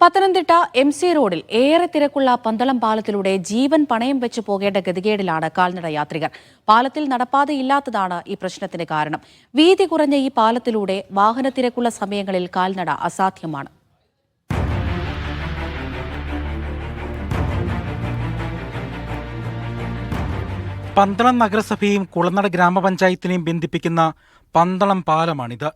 Pathanamthitta M C റോഡിൽ ഏറെ തിരക്കുള്ള പന്തളം പാലത്തിലൂടെ ജീവൻ പണയം വെച്ച് പോകേണ്ട ഗതികേടിലാണ് കാൽനട യാത്രികർ. പാലത്തിൽ നടപ്പാതയില്ലാത്തതാണ് ഈ പ്രശ്നത്തിന് കാരണം. വീതി കുറഞ്ഞ ഈ പാലത്തിലൂടെ വാഹന തിരക്കുള്ള സമയങ്ങളിൽ കാൽനട അസാധ്യമാണ്. പന്തളം നഗരസഭയും കുളനട ഗ്രാമപഞ്ചായത്തിനെയും ബന്ധിപ്പിക്കുന്ന പന്തളം പാലമാണിത്.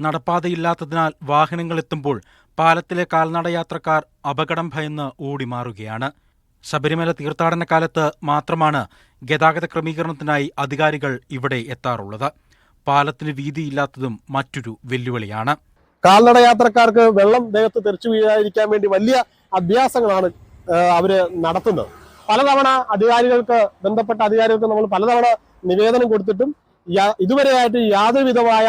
നടപ്പാതയില്ലാത്തതിനാൽ വാഹനങ്ങൾ എത്തുമ്പോൾ പാലത്തിലെ കാൽനടയാത്രക്കാർ അപകടം ഭയന്ന് ഓടിമാറുകയാണ്. ശബരിമല തീർത്ഥാടന കാലത്ത് മാത്രമാണ് ഗതാഗത ക്രമീകരണത്തിനായി അധികാരികൾ ഇവിടെ എത്താറുള്ളത്. പാലത്തിന് വീതിയില്ലാത്തതും മറ്റൊരു വെല്ലുവിളിയാണ്. കാൽനട യാത്രക്കാർക്ക് വെള്ളം ദേഹത്ത് തെറിച്ചു വീഴാതിരിക്കാൻ വേണ്ടി വലിയ അഭ്യാസങ്ങളാണ് അവർ നടത്തുന്നത്. പലതവണ അധികാരികൾക്ക് ബന്ധപ്പെട്ട അധികാരികൾക്ക് നമ്മൾ പലതവണ നിവേദനം കൊടുത്തിട്ടും ഇതുവരെയായിട്ട് യാതൊരുവിധമായ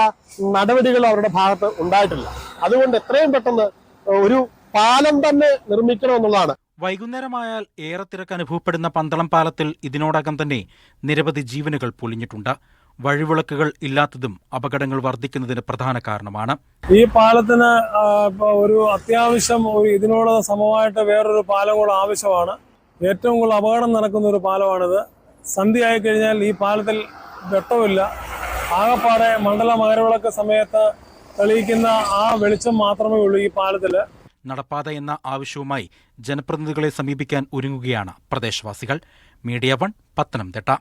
നടപടികൾ അവരുടെ ഭാഗത്ത് ഉണ്ടായിട്ടില്ല. അതുകൊണ്ട് എത്രയും പെട്ടെന്ന് ഒരു പാലം തന്നെ നിർമ്മിക്കണമെന്നുള്ളതാണ്. വൈകുന്നേരമായാൽ ഏറെ തിരക്ക് അനുഭവപ്പെടുന്ന പന്തളം പാലത്തിൽ ഇതിനോടകം തന്നെ നിരവധി ജീവനുകൾ പൊലിഞ്ഞിട്ടുണ്ട് വഴിവിളക്കുകൾ ഇല്ലാത്തതും അപകടങ്ങൾ വർദ്ധിക്കുന്നതിന് പ്രധാന കാരണമാണ്. ഈ പാലത്തിന് ഒരു അത്യാവശ്യം ഒരു ഇതിനോട് സമമായിട്ട് വേറൊരു പാലം കൂടെ ആവശ്യമാണ്. ഏറ്റവും കൂടുതൽ അപകടം നടക്കുന്ന ഒരു പാലമാണിത്. സന്ധ്യയായി കഴിഞ്ഞാൽ ഈ പാലത്തിൽ വെട്ടമില്ല. ആകപ്പാടെ മണ്ഡല മകരവിളക്ക് സമയത്ത് തെളിയിക്കുന്ന ആ വെളിച്ചം മാത്രമേ ഉള്ളൂ ഈ പാലത്തിൽ. നടപ്പാത എന്ന ആവശ്യവുമായി ജനപ്രതിനിധികളെ സമീപിക്കാൻ ഒരുങ്ങുകയാണ് പ്രദേശവാസികൾ. Media one Pathanamthitta.